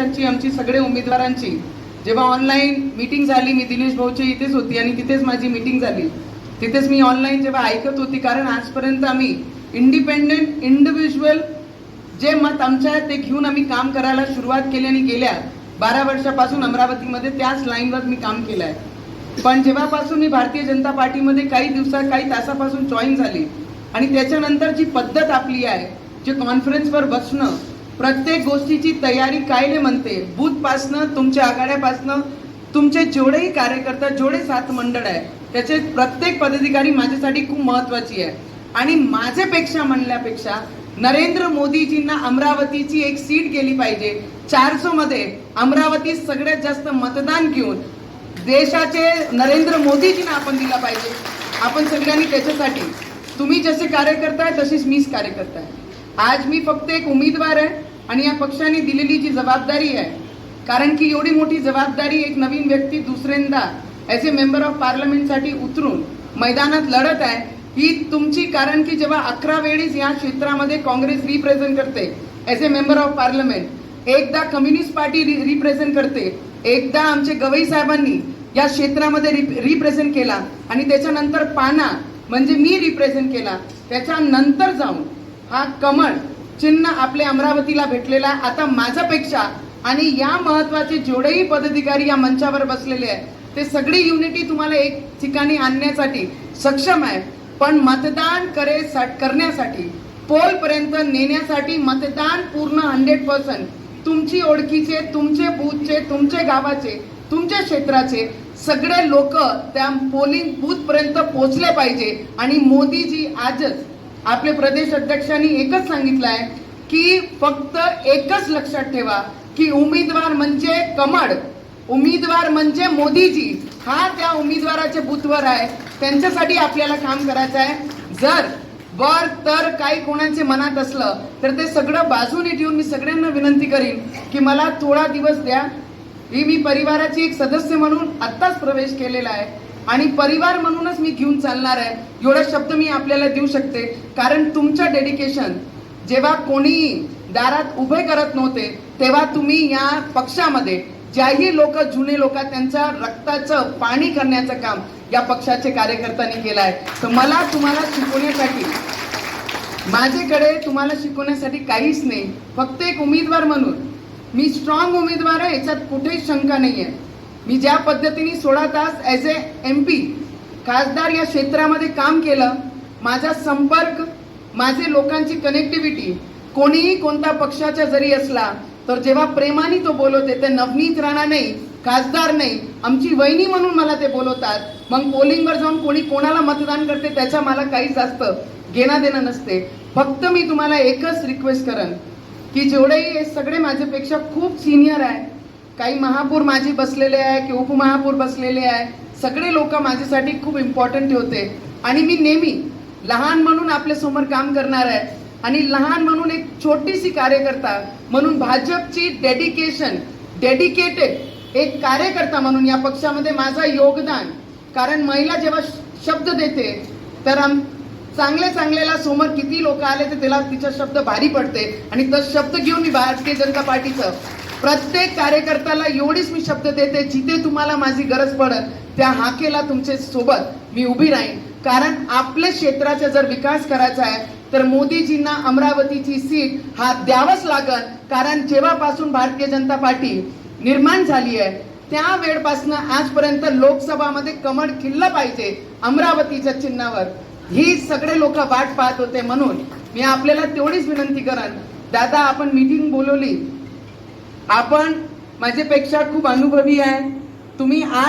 पक्षांची आमची सगळे उमेदवारांची. जेव्हा ऑनलाईन मीटिंग झाली मी दिनेश भाऊची इथेच होती आणि तिथेच माझी मीटिंग झाली. तिथेच मी ऑनलाईन जेव्हा ऐकत होती कारण आजपर्यंत आम्ही इंडिपेंडेंट इंडिव्हिज्युअल जे मत आमच्या आहे ते घेऊन आम्ही काम करायला सुरुवात केली आणि गेल्या बारा वर्षापासून अमरावतीमध्ये त्याच लाईनवर मी काम केलं आहे. पण जेव्हापासून मी भारतीय जनता पार्टीमध्ये काही दिवसात काही तासापासून जॉईन झाली आणि त्याच्यानंतर जी पद्धत आपली आहे जे कॉन्फरन्सवर बसणं प्रत्येक गोष्टीची तयारी कायले म्हणते? बूथपासनं तुमच्या आघाड्यापासनं तुमचे जेवढेही कार्यकर्ता जेवढे सात मंडळ आहे त्याचे प्रत्येक पदाधिकारी माझ्यासाठी खूप महत्वाची आहे. आणि माझ्यापेक्षा म्हणल्यापेक्षा नरेंद्र मोदीजींना अमरावतीची एक सीट गेली पाहिजे. चारसोमध्ये अमरावती सगळ्यात जास्त मतदान घेऊन देशाचे नरेंद्र मोदीजींना आपण दिला पाहिजे. आपण सगळ्यांनी त्याच्यासाठी. तुम्ही जसे कार्यकर्ता आहे तशीच मीच कार्यकर्ता आहे. आज मी फक्त एक उमेदवार आहे. आणि या पक्षाने दिलेली जी जबाबदारी आहे कारण की एवढी मोठी जबाबदारी एक नवीन व्यक्ती दुसऱ्यांदा ॲज ए मेंबर ऑफ पार्लमेंटसाठी उतरून मैदानात लढत आहे ही तुमची कारण की जेव्हा अकरा वेळीस या क्षेत्रामध्ये काँग्रेस रिप्रेझेंट करते as a member of parliament एकदा कम्युनिस्ट पार्टी रि रिप्रेझेंट करते एकदा आमचे गवई साहेबांनी या क्षेत्रामध्ये रिप्रेझेंट केला आणि त्याच्यानंतर पाना म्हणजे मी रिप्रेझेंट केला त्याच्यानंतर जाऊन हा कमळ चिन्ह आपले अमरावतीला भेटलेला आहे. आता माझ्यापेक्षा आणि या महत्त्वाचे जेवढेही पदाधिकारी या मंचावर बसलेले आहेत ते सगळी युनिटी तुम्हाला एक ठिकाणी आणण्यासाठी सक्षम आहे. पण मतदान करे करण्यासाठी पोल पर्यंत नेण्यासाठी मतदान पूर्ण हंड्रेड पर्सेंट तुमची ओळखीचे तुमचे बूथचे तुमचे गावाचे तुमच्या क्षेत्राचे सगळे लोक त्या पोलिंग बूथ पर्यंत पोहोचले पाहिजे. आणि मोदीजी आजच आपले प्रदेश अध्यक्षांनी एकच सांगितलं आहे की फक्त एकच लक्षात ठेवा की उमेदवार म्हणजे कमळ उमेदवार म्हणजे मोदीजी. हा त्या उमेदवाराच्या बुथवर आहे. त्यांच्यासाठी आपल्याला काम करायचं आहे जर वर तर काही कोणाचे मनात असलं तर ते सगळं बाजूने ठेवून मी सगळ्यांना विनंती करीन की मला थोडा दिवस द्या. ही मी परिवाराची एक सदस्य म्हणून आत्ताच प्रवेश केलेला आहे. आणि परिवार म्हणूनच मी घेऊन चालणार आहे. एवढा शब्द मी आपल्याला देऊ शकते. कारण तुमचं डेडिकेशन जेव्हा कोणी दारात उभे करत नव्हते तेव्हा तुम्ही या पक्षामध्ये ज्याही लोक जुने लोक त्यांच्या रक्ताचं पाणी करण्याचं काम या पक्षाचे कार्यकर्त्यांनी केलं आहे. तर मला तुम्हाला शिकवण्यासाठी माझ्याकडे तुम्हाला शिकवण्यासाठी काहीच नाही. फक्त एक उमेदवार म्हणून. मी स्ट्रॉंग उमेदवार आहे याच्यात कुठेही शंका नाही आहे मी ज्या पद्धतीने सोळा तास ॲज ए एम पी खासदार या क्षेत्रामध्ये काम केलं माझा संपर्क माझे लोकांची कनेक्टिव्हिटी कोणीही कोणत्या पक्षाच्या जरी असला तर जेव्हा प्रेमाने तो बोलवते ते नवनीत राणा नाही खासदार नाही आमची वहिनी म्हणून मला ते बोलवतात. मग पोलिंगवर जाऊन कोणी कोणाला मतदान करते त्याच्या मला काही जास्त घेणं देणं नसते. फक्त मी तुम्हाला एकच रिक्वेस्ट करन की जेवढेही हे सगळे माझ्यापेक्षा खूप सिनियर आहे काही महापूर माझी बसलेले आहे की उपमहापूर बसलेले आहे. सगळे लोक माझ्यासाठी खूप इम्पॉर्टंट होते. आणि मी नेहमी लहान म्हणून आपल्यासमोर काम करणार आहे. आणि लहान म्हणून एक छोटीशी कार्यकर्ता म्हणून भाजपची डेडिकेशन डेडिकेटेड एक कार्यकर्ता म्हणून या पक्षामध्ये माझं योगदान. कारण महिला जेव्हा श- शब्द देते तर आम चांगले चांगल्याला समोर किती लोक आले तर त्याला तिचा शब्द भारी पडते. आणि तर शब्द घेऊन मी भारतीय जनता पार्टीचं प्रत्येक कार्यकर्त्याला एवढीच मी शब्द देते जिथे तुम्हाला माझी गरज पडत त्या हाकेला तुमचे सोबत मी उभी राहीन. कारण आपल्या क्षेत्राचा जर विकास करायचा आहे तर मोदीजींना अमरावतीची सीट हा द्यावंच लागल कारण जेव्हापासून भारतीय जनता पार्टी निर्माण झाली आहे त्या वेळपासून आजपर्यंत लोकसभामध्ये कमळ खिल्लं पाहिजे अमरावतीच्या चिन्हावर. ही सगळे लोक वाट पाहत होते म्हणून मी आपल्याला तेवढीच विनंती करन. दादा आपण मीटिंग बोलवली. आपण माझ्यापेक्षा खूप अनुभवी आहे. तुम्ही आज